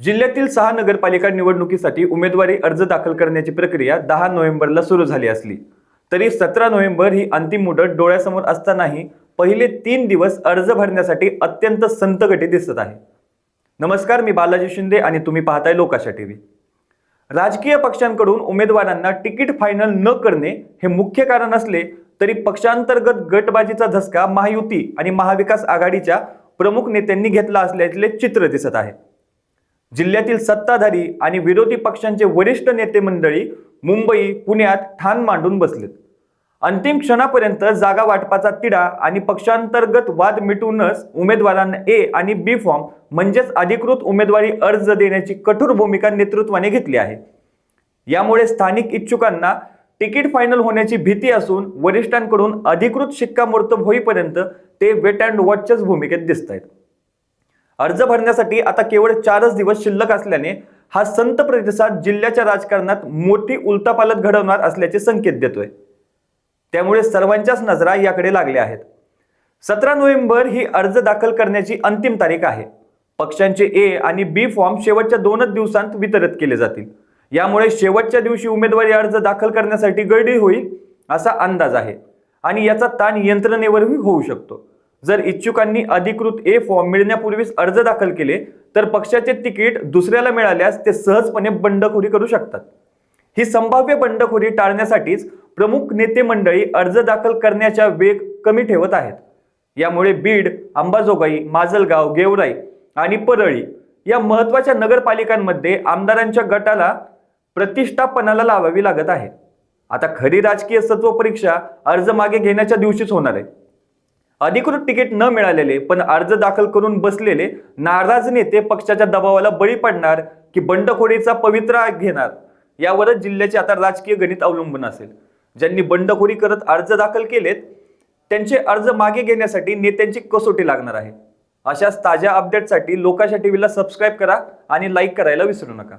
जिल्ह्यातील सहा नगरपालिका निवडणुकीसाठी उमेदवारी अर्ज दाखल करण्याची प्रक्रिया दहा नोव्हेंबरला सुरू झाली असली. तरी सतरा नोव्हेंबर ही अंतिम मुदत डोळ्यासमोर असतानाही पहिले तीन दिवस अर्ज भरण्यासाठी अत्यंत संतगटी दिसत आहे. नमस्कार मी बालाजी शिंदे आणि तुम्ही पाहताय लोकाशा टीव्ही. राजकीय पक्षांकडून उमेदवारांना तिकीट फायनल न करणे हे मुख्य कारण असले तरी पक्षांतर्गत गटबाजीचा धसका महायुती आणि महाविकास आघाडीच्या प्रमुख नेत्यांनी घेतला असल्याचे चित्र दिसत आहे. जिल्ह्यातील सत्ताधारी आणि विरोधी पक्षांचे वरिष्ठ नेते मंडळी मुंबई पुण्यात ठाण मांडून बसलेत. अंतिम क्षणापर्यंत जागा वाटपाचा तिढा आणि पक्षांतर्गत वाद मिटूनच उमेदवारांना ए आणि बी फॉर्म म्हणजेच अधिकृत उमेदवारी अर्ज देण्याची कठोर भूमिका नेतृत्वाने घेतली आहे. यामुळे स्थानिक इच्छुकांना तिकीट फायनल होण्याची भीती असून वरिष्ठांकडून अधिकृत शिक्कामोर्तब होईपर्यंत ते वेट अँड वॉचच्याच भूमिकेत दिसत आहेत अर्ज भरण्यासाठी आता केवळ चारच दिवस शिल्लक असल्याने हा संत प्रतिसाद जिल्ह्याच्या राजकारणात मोठी उलतापालत घडवणार असल्याचे संकेत देतोय. त्यामुळे सर्वांच्याच नजरा याकडे लागल्या आहेत. सतरा नोव्हेंबर ही अर्ज दाखल करण्याची अंतिम तारीख आहे. पक्षांचे ए आणि बी फॉर्म शेवटच्या दोनच दिवसांत वितरित केले जातील. यामुळे शेवटच्या दिवशी उमेदवारी अर्ज दाखल करण्यासाठी गर्दी होईल असा अंदाज आहे आणि याचा ताण यंत्रणेवरही होऊ शकतो. जर इच्छुकांनी अधिकृत ए फॉर्म मिळण्यापूर्वीच अर्ज दाखल केले तर पक्षाचे तिकीट दुसऱ्याला मिळाल्यास ते सहजपणे बंडखोरी करू शकतात. ही संभाव्य बंडखोरी टाळण्यासाठीच प्रमुख नेते मंडळी अर्ज दाखल करण्याचा वेग कमी ठेवत आहेत. यामुळे बीड अंबाजोगाई माजलगाव गेवराई आणि परळी या महत्त्वाच्या नगरपालिकांमध्ये आमदारांच्या गटाला प्रतिष्ठापनाला लावावी लागत आहे. आता खरी राजकीय सत्व परीक्षा अर्ज मागे घेण्याच्या दिवशीच होणार आहे. अधिकृत तिकीट न मिळालेले पण अर्ज दाखल करून बसलेले नाराज नेते पक्षाच्या दबावाला बळी पडणार की बंडखोरीचा पवित्रा घेणार? यावरच जिल्ह्याचे आता राजकीय गणित अवलंबून असेल. ज्यांनी बंडखोरी करत अर्ज दाखल केलेत त्यांचे अर्ज मागे घेण्यासाठी नेत्यांची कसोटी लागणार आहे. अशाच ताज्या अपडेटसाठी लोकाशा टीव्हीला सबस्क्राईब करा आणि लाईक करायला विसरू नका.